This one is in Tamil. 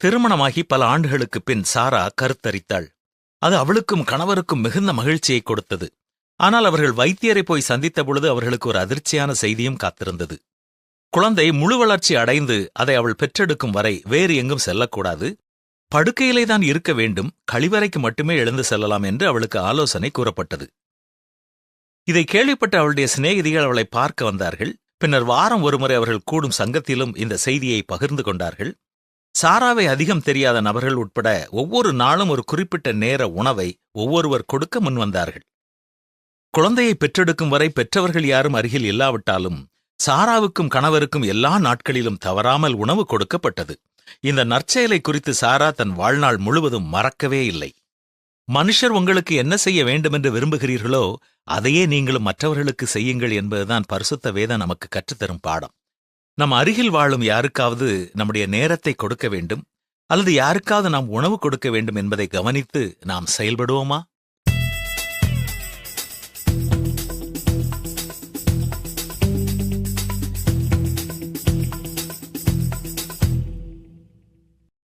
திருமணமாகி பல ஆண்டுகளுக்கு பின் சாரா கருத்தரித்தாள். அது அவளுக்கும் கணவருக்கும் மிகுந்த மகிழ்ச்சியை கொடுத்தது. ஆனால் அவர்கள் வைத்தியரை போய் சந்தித்த பொழுது அவர்களுக்கு ஒரு அதிர்ச்சியான செய்தியும் காத்திருந்தது. குழந்தை முழு வளர்ச்சி அடைந்து அதை அவள் பெற்றெடுக்கும் வரை வேறு எங்கும் செல்லக்கூடாது. படுக்கையிலே தான் இருக்க வேண்டும். கழிவறைக்கு மட்டுமே எழுந்து செல்லலாம் என்று அவளுக்கு ஆலோசனை கூறப்பட்டது. இதை கேள்விப்பட்ட அவளுடைய சிநேகிதிகள் அவளை பார்க்க வந்தார்கள். பின்னர் வாரம் ஒருமுறை அவர்கள் கூடும் சங்கத்திலும் இந்த செய்தியை பகிர்ந்து கொண்டார்கள். சாராவை அதிகம் தெரியாத நபர்கள் உட்பட ஒவ்வொரு நாளும் ஒரு குறிப்பிட்ட நேர உணவை ஒவ்வொருவர் கொடுக்க முன்வந்தார்கள் குழந்தையை பெற்றெடுக்கும் வரை பெற்றவர்கள் யாரும் அருகில் இல்லாவிட்டாலும் சாராவுக்கும் கணவருக்கும் எல்லா நாட்களிலும் தவறாமல் உணவு கொடுக்கப்பட்டது. இந்த நற்செயலை குறித்து சாரா தன் வாழ்நாள் முழுவதும் மறக்கவே இல்லை. மனுஷர் உங்களுக்கு என்ன செய்ய வேண்டுமென்று விரும்புகிறீர்களோ அதையே நீங்களும் மற்றவர்களுக்கு செய்யுங்கள் என்பதுதான் பரிசுத்த வேதம் நமக்கு கற்றுத்தரும் பாடம். நம் அருகில் வாழும் யாருக்காவது நம்முடைய நேரத்தை கொடுக்க வேண்டும் அல்லது யாருக்காவது நாம் உணவு கொடுக்க வேண்டும் என்பதை கவனித்து நாம் செயல்படுவோமா?